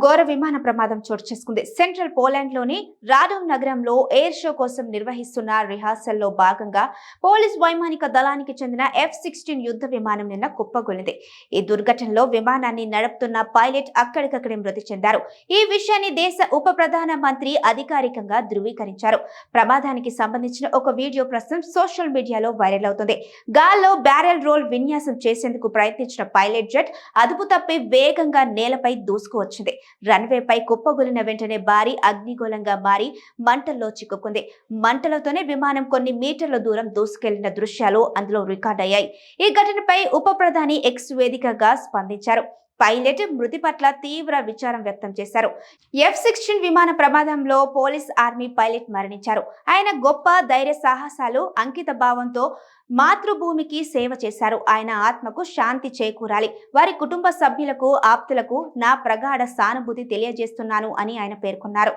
ఘోర విమాన ప్రమాదం చోటు చేసుకుంది. సెంట్రల్ పోలాండ్లోని నగరంలో ఎయిర్ షో కోసం నిర్వహిస్తున్న రిహార్సల్లో భాగంగా పోలీస్ వైమానిక దళానికి చెందిన ఎఫ్ సిక్స్టీన్ యుద్ధ విమానం నిన్న కుప్పగొలింది. ఈ దుర్ఘటనలో విమానాన్ని నడుపుతున్న పైలట్ అక్కడికక్కడే మృతి చెందారు. ఈ విషయాన్ని దేశ ఉప ప్రధాన మంత్రి అధికారికంగా ధృవీకరించారు. ప్రమాదానికి సంబంధించిన ఒక వీడియో ప్రస్తుతం సోషల్ మీడియాలో వైరల్ అవుతుంది. గాల్లో బ్యారెల్ రోల్ విన్యాసం చేసేందుకు ప్రయత్నించిన పైలట్ జెట్ అదుపు తప్పి వేగంగా నేలపై దూసుకువచ్చింది. రన్వేపై కుప్పగొలిన వెంటనే భారీ అగ్నిగోళంగా మారి మంటల్లో చిక్కుకుంది. మంటలతోనే విమానం కొన్ని మీటర్ల దూరం దూసుకెళ్ళిన దృశ్యాలు అందులో రికార్డ్ అయ్యాయి ఈ ఘటనపై ఉప ప్రధాని ఎక్స్ వేదికగా స్పందించారు. పైలట్ మృతి పట్ల తీవ్ర విచారం వ్యక్తం చేశారు. ఎఫ్ సిక్స్టీన్ విమాన ప్రమాదంలో పోలీస్ ఆర్మీ పైలట్ మరణించారు. ఆయన గొప్ప ధైర్య సాహసాలు అంకిత భావంతో మాతృభూమికి సేవ చేశారు. ఆయన ఆత్మకు శాంతి చేకూరాలి. వారి కుటుంబ సభ్యులకు ఆప్తులకు నా ప్రగాఢ సానుభూతి తెలియజేస్తున్నాను అని ఆయన పేర్కొన్నారు.